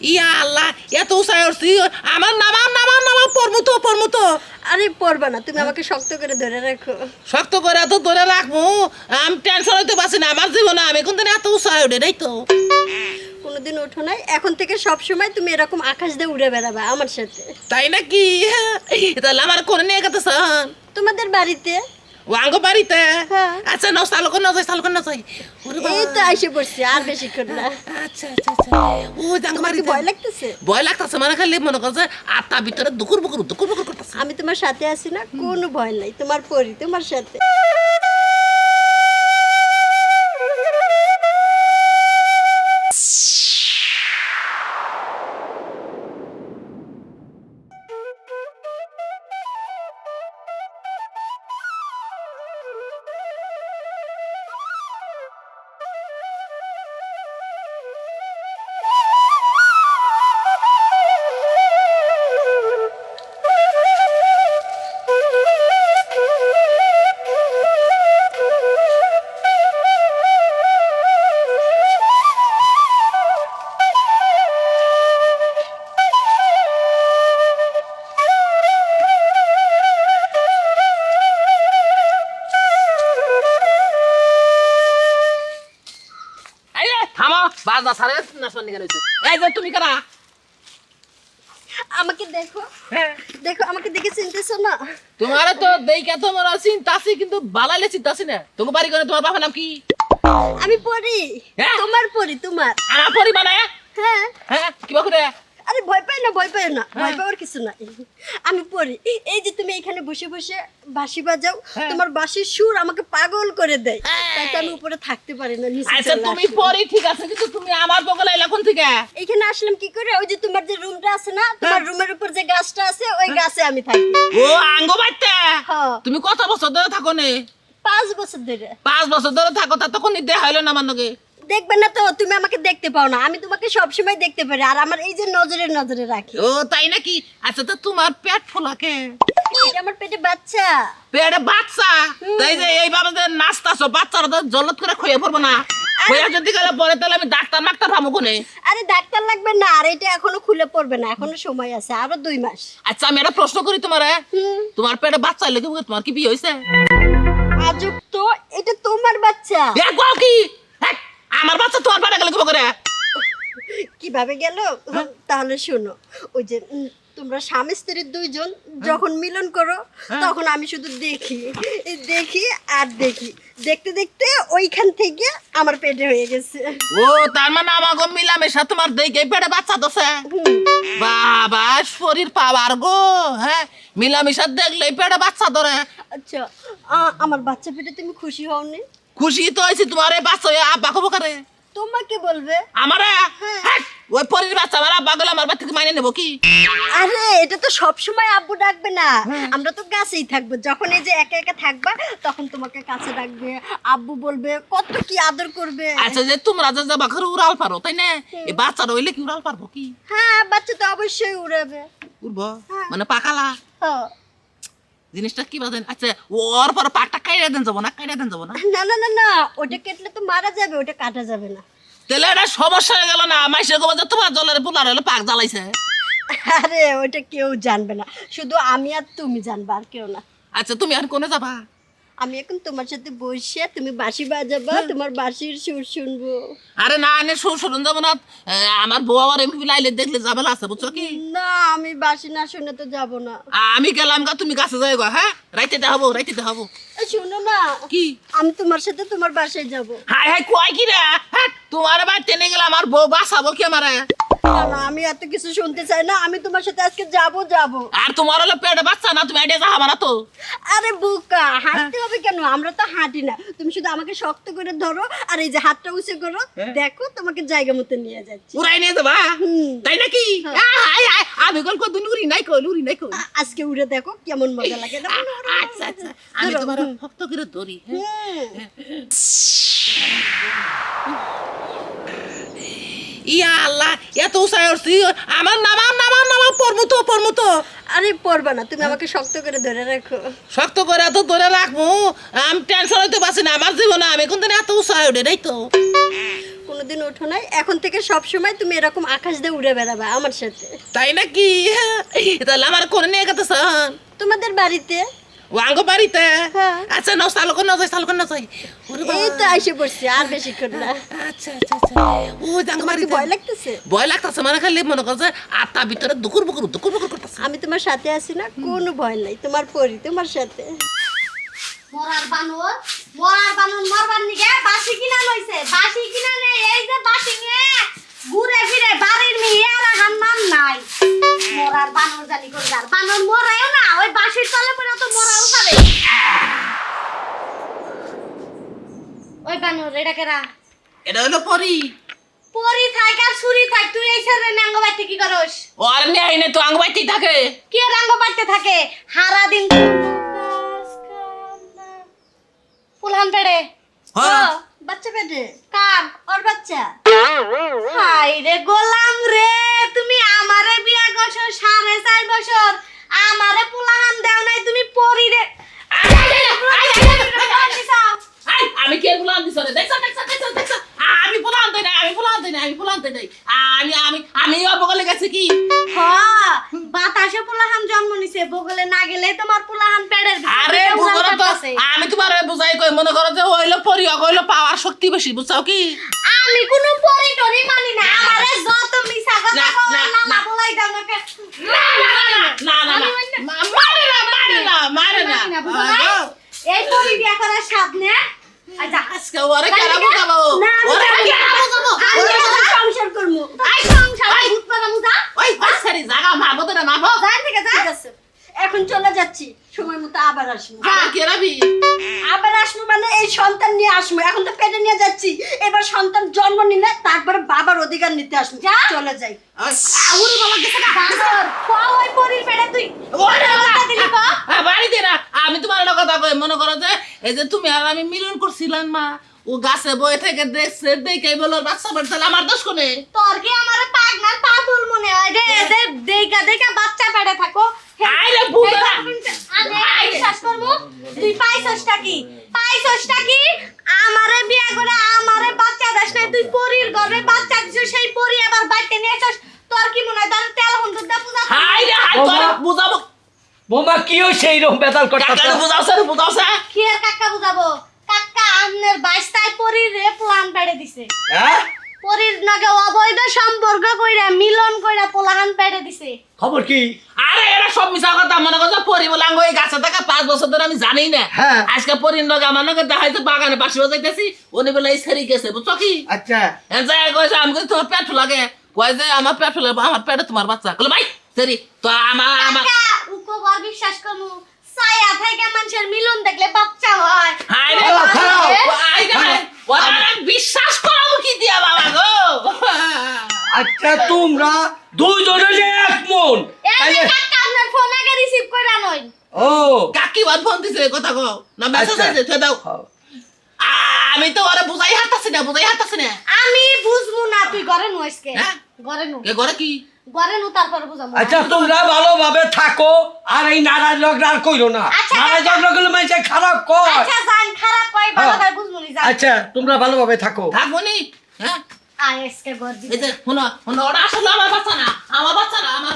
ইয়া আল্লাহ এত উৎসাহ উঠছি আমার নামা নামা নামা পড়ব তো পড়ব তো আরে পড়বা না তুমি আমাকে শক্ত করে ধরে রাখো। শক্ত করে তো ধরে রাখব আমি টেনশন হইতে পারছি না আমার জীবনে আমি কোনদিন এত উৎসাহ উঠে নাই তো। কোনোদিন ওঠো নাই এখন থেকে সব সময় তুমি এরকম আকাশ দিয়ে উড়ে বেড়াবে আমার সাথে। তাই নাকি? তাহলে আমার কোনে নিয়ে গেতেছেন তোমাদের বাড়িতে ওয়াঙ্গ বাড়িতে? হ্যাঁ। আচ্ছা নাও চালু করে নাও যাই চালু করে নাও যাই। এই তো এসে পড়ছি আর বেশিক্ষণ না। আচ্ছা আচ্ছা আচ্ছা। ও জাঙ্গ বাড়িতে। ভয় লাগতেছে? ভয় লাগতেছে মানে খালি মনে করছে আটটা ভিতরে দুকুর বুকুর দুকুর বুকুর করতেছে। আমি তোমার সাথে আছি না কোনো ভয় নাই। তোমার পরি তোমার সাথে। থামো বাজ না সারে নাচন নিয়ে গেছে এই যে তুমি কারা? আমাকে দেখো। দেখো আমাকে দেখে চিনতেছো না? তোমার তো দেইকা তো মরা চিন্তা আছে কিন্তু বালাইলে চিন্তা আছে না। তোমার বাড়ি করে তোমার বাবার নাম কি? আমি পড়ি। হ্যাঁ? তোমার পড়ি তোমার। আমার পরিমাণে হ্যাঁ। হ্যাঁ? কিবা করে আরে ভয় পাই না ভয় পাই না হ্যাঁ। ভয় পাওয়ার কিছু নাই। আমি পড়ি। এই যে তুমি এখানে বসে বসে বাঁশি বাজাও হ্যাঁ। তোমার বাঁশির সুর আমাকে পাগল করে দেয়। তাই তো আমি উপরে থাকতে পারি না আচ্ছা তুমি। পরি ঠিক আছে কিন্তু তুমি আমার বগলে এলা কোন থেকে? এখানে আসলাম কি করে? ওই যে তোমার যে রুমটা আছে না তোমার রুমের উপর যে গাছটা আছে ওই গাছে আমি থাকি। ও আঙ্গ বাইতে? হ্যাঁ। তুমি কত বছর ধরে থাকো নে? পাঁচ বছর ধরে। পাঁচ বছর ধরে থাকো তা তখন দেখা হইল না আমার নগে দেখবে না তো তুমি আমাকে দেখতে পাও না। আমি তোমাকে সবসময় দেখতে পারি আর আমার এই যে নজরে নজরে রাখি। ও তাই নাকি? আচ্ছা তো তোমার পেট ফোলাকে। এটা আমার পেটে বাচ্চা। পেটে বাচ্চা? তাই যে এইভাবে যে নাচতাছো বাচ্চারা তো জলত করে খুঁয়ে পড়ব না। খুঁয়ে যদি গেলে পরে তাহলে আমি ডাক্তার মাক্তার ভাবো কোনে? আরে ডাক্তার লাগবে না আর এটা এখনও খুলে পড়বে না এখনও সময় আছে আরও দুই মাস। আচ্ছা আমি একটা প্রশ্ন করি তোমার। তোমার পেটে বাচ্চা লেগে তোমার কি বিয়ে হয়েছে আজব তো এটা তোমার বাচ্চা। কও কি? হেক, আমার বাচ্চা তোমার পাড়া গেলে কি করে? কীভাবে গেল? তাহলে শোনো ওই যে তোমরা স্বামী স্ত্রীর দুইজন যখন মিলন করো তখন আমি শুধু দেখি দেখি আর দেখি। দেখতে দেখতে ওইখান থেকে আমার পেটে হয়ে গেছে। ও তার মানে আমাকে মিলামেশা তোমার দেখে পেটে বাচ্চা দোষে বাবা শরীর পাওয়ার গো হ্যাঁ? মিলামেশা দেখলে পেটে বাচ্চা ধরে। আচ্ছা আমার বাচ্চা পেটে তুমি খুশি হওনি? খুশি তো হয়েছি তোমার এই বাচ্চা হয়ে আব্বা খবর করে। তোমাকে বলবে? আমার? ওই পরের বাচ্চা আমার আব্বা গেলে আমার মাইনে নেব কি? আরে এটা তো সব সময় আব্বু ডাকবে না। আমরা তো কাছেই থাকব। যখন এই যে একা একা থাকবা তখন তোমাকে কাছে ডাকবে। আব্বু বলবে কত কি আদর করবে? আচ্ছা যে তোমরা যে যাবা ঘরে উড়াল পারো তাই না? এই বাচ্চা রইলে কি উড়াল পারব কি? হ্যাঁ বাচ্চা তো অবশ্যই উড়াবে। উড়বো? হ্যাঁ। মানে পাকালা? হ্যাঁ। জিনিসটা কি বাজেন আচ্ছা ওর পর পাকটা কাইরা দেন যাব না কাইরা দেন যাব না? না না না না ওটা কেটলে তো মারা যাবে ওটা কাটা যাবে না। তাহলে এটা সমস্যা হয়ে গেল না? মাইসে গোবা যে তোমার জলের পোলার হলো পাক জ্বালাইছে। আরে ওটা কেউ জানবে না। শুধু আমি আর তুমি জানবা আর কেউ না। আচ্ছা তুমি আর কোনে যাবা? আমি এখন তোমার সাথে বসে তুমি বাঁশি বাজাবা তোমার বাঁশির সুর শুনব। আরে না এনে সুর শুনুন যাব না আমার বউ আবার এমনি লাইলে দেখলে যাবে আছে বুঝছ কি? না আমি বাঁশি না শুনে তো যাব না। আমি গেলাম গা তুমি কাছে যাই হ্যাঁ? রাইতে দেখাবো রাইতে দেখাবো শোনো না কি? আমি তোমার সাথে তোমার বাসায় যাব। হাই হাই কয় কি রে? হ্যাঁ তোমার বাড়ি টেনে গেলে আমার বউ বাসাবো কি আমারে? না না আমি এত কিছু শুনতে চাই না আমি তোমার সাথে আজকে যাব যাব। আর তোমার হলো পেটে বাচ্চা না তুমি আইডিয়া যাবা না তো। আরে বুকা হাঁটতে হবে কেন? আমরা তো হাঁটি না। তুমি শুধু আমাকে শক্ত করে ধরো আর এই যে হাতটা উঁচু করো দেখো তোমাকে জায়গা মতো নিয়ে যাচ্ছি। উড়াই নিয়ে যাবা? তাই নাকি? হাই আমি গল কো উড়ি নাই কই উড়ি নাই আ- আজকে উড়ে দেখো কেমন মজা লাগে। আচ্ছা আচ্ছা। আমি তোমার ভক্ত করে ধরি হ্যাঁ। ইয়া আল্লাহ এত উৎসাহ উঠছি আমার নামা নামা নামা পড়ব তো পড়ব তো। আরে পড়বা না তুমি আমাকে শক্ত করে ধরে রাখো। শক্ত করে তো ধরে রাখব আমি টেনশন হইতে পারছি না আমার জীবনে আমি কোনদিন এত উৎসাহ উঠে নাই তো। কোনোদিন ওঠো নাই এখন থেকে সব সময় তুমি এরকম আকাশ দিয়ে উড়ে বেড়াবে আমার সাথে। তাই নাকি? তাহলে আমার করে নিয়ে গেতেছেন? তোমাদের বাড়িতে? ওয়াঙ্গ বাড়িতে? হ্যাঁ। আচ্ছা নাও চালু করে নাও যাই চালু করে নাও যাই ওরে বাবা। এই তো এসে পড়ছি আর বেশিক্ষণ না। আচ্ছা আচ্ছা আচ্ছা। ও জাঙ্গ তোমার কি বাড়িতে। ভয় লাগতেছে? ভয় লাগতেছে মানে খালি মনে করছে আটটা ভিতরে দুকুর বুকুর দুকুর বুকুর করতেছে। আমি তোমার সাথে আছি না কোনো ভয় নাই। তোমার পরি তোমার সাথে। মরার বানর মরার বানর মরবার নিগে বাসি কিনা লইছে বাসি কিনা নেই এই যে বাসি নিয়ে ঘুরে ফিরে বাড়ির মেয়ে আর নাই। মরার বানর জানি করবার বানর মরায়ও না ওই বাসির তলে পড়ে তো মরাও পারে ওই বানর এটা কেরা? এটা হলো পরি। পরি থাক আর সুরি থাক তুই এই সারে নাঙ্গ বাইতে কি করস? ওর নেই না তো আঙ্গ বাড়িতেই থাকে। কে রাঙ্গ বাইতে থাকে? হারা দিন ফুলহান পেড়ে। হ্যাঁ। বাচ্চা পেটে কার? ওর বাচ্চা? হাই রে গোলাম রে তুমি আমারে বিয়া করছ সাড়ে চার বছর। আমারে পুলাহান দেও বুঝাই কই মনে করো যে হইল পরি হইল পাওয়ার শক্তি বেশি বুঝছাও কি? আমি কোন পরি টরি মানি না আমারে যত মিছা কথা কও না, না। বলাই দাও না না না না না। মারে না মারে না। মারে না? এই পরি বিয়া করার স্বাদ নে। আচ্ছা আজকে ওরে বুঝাবো? ওরে। বুঝাবো? আমি সংসার করব আই সংসার ভূত ওই জায়গা মারবো তো না মারবো যাই থেকে যা ঠিক আছে। এখন চলে যাচ্ছি। সময় মতো আবার আসব। আবার কে রাবি? আবার আসব মানে এই সন্তান নিয়ে আসব। এখন তো পেটে নিয়ে যাচ্ছি। এবার সন্তান জন্ম নিলে তারপরে বাবার অধিকার নিতে আসব। যা। চলে যাই। আউরে বাবা গেছে না বানর ক ওই পরির পেড়ে তুই। ওরে বাবা। দিলি হ্যাঁ, বাড়িতে না আমি তোমার কথা মনে করো যে এই যে তুমি আর আমি মিলন করছিলাম মা। ও গাছে বয়ে থেকে দেখছে দেখে বলো বাচ্চা বাচ্চা আমার দোষ কোনে তোর কি আমার পাগনার পাগল মনে হয় রে? এদের দেইকা দেইকা বাচ্চা পেড়ে থাকো। আইরে বুড়া। আমি বিশ্বাস করব? তুই পাইছসটা কি? পাইছসটা কি? আমারে বিয়া করে আমারে বাচ্চা দাস নাই তুই পরির গর্ভে বাচ্চা দিছিস সেই পরি আবার বাইতে নিয়ে আসছ তোর কি মনে হয়? তোর তেল হন্দুর দা পূজা হাই রে হাই তোরে বুঝাবো। বোমা কি হয়েছে এইরকম বেতাল করতে বুঝাওছে রে বুঝাওছে। কি আর কাকা বুঝাবো? কাকা আমনের বাইশটায় পরির রে প্লান পেড়ে দিছে। হ্যাঁ? পরির নাগে অবৈধ সম্পর্ক কইরা মিলন কইরা পোলাহান পেড়ে দিছে। খবর কি? আরে এরা সব মিছা কথা। মনে করছে পরি বলাঙ্গ এই গাছে থেকে পাঁচ বছর ধরে আমি জানি না। হ্যাঁ। আজকে পরির লগে আমার লগে দেখাইছে বাগানে পাশে যাইতেছি উনি বলে সেরি গেছে বুঝছ কি? আচ্ছা। এন যায় কইছে আমি তোমার পেট লাগে। কয় যে আমার পেট লাগে আমার পেটে তোমার বাচ্চা। কইলে ভাই সেরি তো আমার আমার বিশ্বাস করমু সায়া থেকে মানুষের মিলন দেখলে বাচ্চা হয়। আর বিশ্বাস করাবো কি দিয়া বাবা গো। আচ্ছা তোমরা দুইজনে যে এক মন। এই যে কাকা আপনার ফোন আগে রিসিভ কইরা নই ও। কাকি বাদ ফোন দিছে কথা কও। না মেসেজ আচ্ছা। আছে থে দাও। আমি তো ওরা বুঝাই হাতাছি না বুঝাই হাতাছি না। আমি বুঝমু না তুই ঘরে নু আজকে হ্যাঁ? ঘরে নু কে করে কি? ঘরে নু তারপর বুঝামু। আচ্ছা তোমরা ভালোভাবে থাকো আর এই নারাজ ঝগড়া আর কইরো না। আচ্ছা, নারাজ আচ্ছা। ঝগড়া গুলো খারাপ কয়। আচ্ছা জান খারাপ কই ভালো হ্যাঁ। করে বুঝমু জান। আচ্ছা তোমরা ভালোভাবে থাকো। থাকব নি? হ্যাঁ। আজকে দিবি। এই যে শোনো শোনো ওরা আসলে আমার বাচ্চা না আমার বাচ্চা না আমার